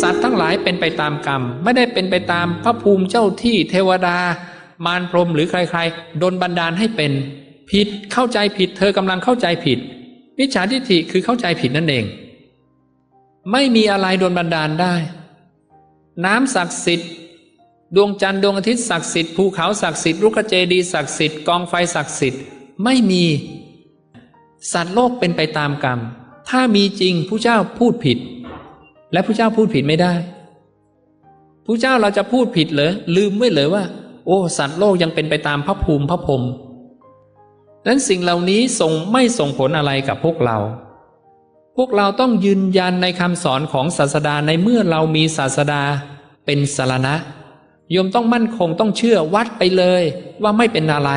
สัตว์ทั้งหลายเป็นไปตามกรรม ไม่ได้เป็นไปตามพระภูมิเจ้าที่เทวดา มารพรมหรือใครๆ ดนบันดาลให้เป็นผิดเข้าใจผิด เธอกำลังเข้าใจผิดมิจฉาทิฏฐิคือเข้าใจผิดนั่นเอง ไม่มีอะไรโดนบันดาลได้ น้ำศักดิ์สิทธิ์ ดวงจันทร์ดวงอาทิตย์ศักดิ์สิทธิ์ภูเขาศักดิ์สิทธิ์รุกขเจดีศักดิ์สิทธิ์กองไฟศักดิ์สิทธิ์ไม่มี สัตว์โลกเป็นไปตามกรรม ถ้ามีจริงผู้เจ้าพูดผิด และผู้เจ้าพูดผิดไม่ได้ผู้เจ้าเราจะพูดผิดเหรอลืมไว้เลยว่า โอ้ สัตว์โลกยังเป็นไปตามพระภูมิพระพรหมนั้นสิ่งเหล่านี้ส่งไม่ส่งผลอะไรกับพวกเรา พวกเราต้องยืนยันในคำสอนของศาสดาในเมื่อเรามีศาสดาเป็นสารณะโยมต้องมั่นคงต้องเชื่อวัดไปเลยว่าไม่เป็นอะไร